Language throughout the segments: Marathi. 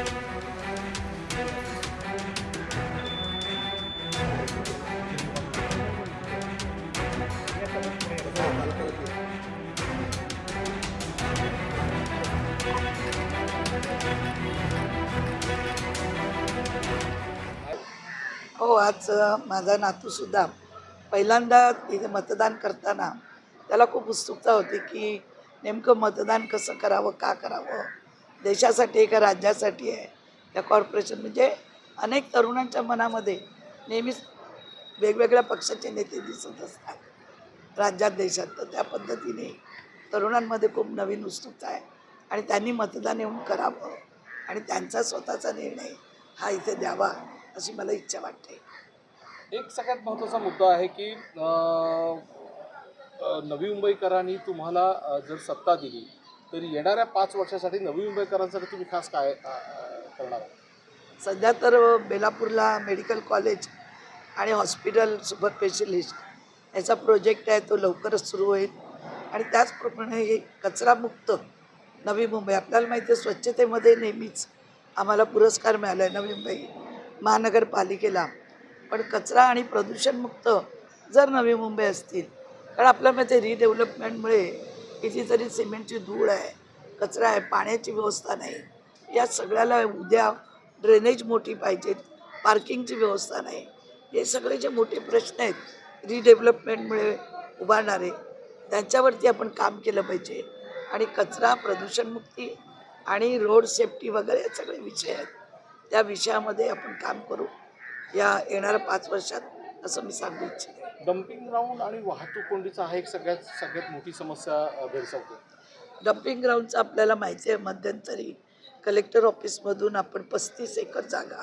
हो आज माझा नातूसुद्धा पहिल्यांदा तिथे मतदान करताना त्याला खूप उत्सुकता होती की नेमकं मतदान कसं करावं का करावं. देशासाठी एका राज्यासाठी आहे त्या कॉर्पोरेशन म्हणजे अनेक तरुणांच्या मनामध्ये नेहमीच वेगवेगळ्या पक्षाचे नेते दिसत असतात. राज्यात देशात. तर त्या पद्धतीने तरुणांमध्ये खूप नवीन उत्सुकता आहे आणि त्यांनी मतदान येऊन करावं आणि त्यांचा स्वतःचा निर्णय हा इथे द्यावा अशी मला इच्छा वाटते. एक सगळ्यात महत्त्वाचा मुद्दा आहे की नवी मुंबईकरांनी तुम्हाला जर सत्ता दिली तर येणाऱ्या पाच वर्षासाठी नवी मुंबईकरांसाठी तुम्ही खास काय करणार? सध्या तर बेलापूरला मेडिकल कॉलेज आणि हॉस्पिटल सुपर स्पेशलिस्ट याचा प्रोजेक्ट आहे तो लवकरच सुरू होईल. आणि त्याचप्रमाणे हे कचरामुक्त नवी मुंबई आपल्याला माहिती आहे स्वच्छतेमध्ये नेहमीच आम्हाला पुरस्कार मिळाला आहे नवी मुंबई महानगरपालिकेला. पण कचरा आणि प्रदूषणमुक्त जर नवी मुंबई असतील कारण आपल्या माहिती रिडेव्हलपमेंटमुळे कितीतरी सिमेंटची धूळ आहे कचरा आहे पाण्याची व्यवस्था नाही. या सगळ्याला उद्या ड्रेनेज मोठी पाहिजेत पार्किंगची व्यवस्था नाही. हे सगळे जे मोठे प्रश्न आहेत रिडेव्हलपमेंटमुळे उभारणारे त्यांच्यावरती आपण काम केलं पाहिजे. आणि कचरा प्रदूषणमुक्ती आणि रोड सेफ्टी वगैरे सगळे विषय आहेत. त्या विषयामध्ये आपण काम करू. या येणाऱ्या पाच वर्षात असं मी सांगू इच्छिते. डम्पिंग ग्राउंड आणि वाहतूक कोंडीचा हा एक सगळ्यात सगळ्यात मोठी समस्या अं, भेडसावते. डम्पिंग ग्राउंडचं आपल्याला माहिती आहे मध्यंतरी कलेक्टर ऑफिसमधून आपण पस्तीस एकर जागा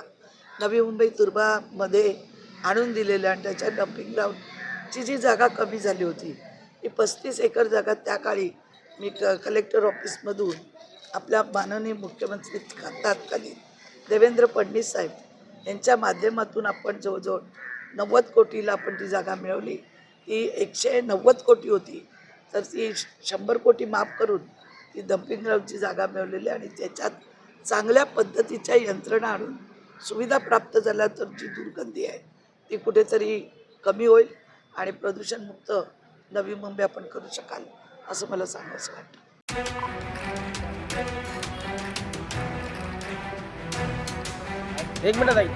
नवी मुंबई तुर्बामध्ये आणून दिलेल्या आणि त्याच्या डम्पिंग ग्राउंडची जी जागा कमी झाली होती ती पस्तीस एकर जागा त्या काळी मी क कलेक्टर ऑफिसमधून आपल्या माननीय मुख्यमंत्री तत्कालीन देवेंद्र फडणवीस साहेब यांच्या माध्यमातून आपण जवळजवळ नव्वद कोटीला आपण ती जागा मिळवली. ती एकशे नव्वद कोटी होती. तर ती शंभर कोटी माफ करून ती डम्पिंग ग्राउंडची जागा मिळवलेली आणि त्याच्यात चांगल्या पद्धतीच्या यंत्रणा आणून सुविधा प्राप्त झाल्या तर जी दुर्गंधी आहे ती कुठेतरी कमी होईल आणि प्रदूषणमुक्त नवी मुंबई आपण करू शकाल असं मला सांगायचं वाटतं. एक मिनिट ताई.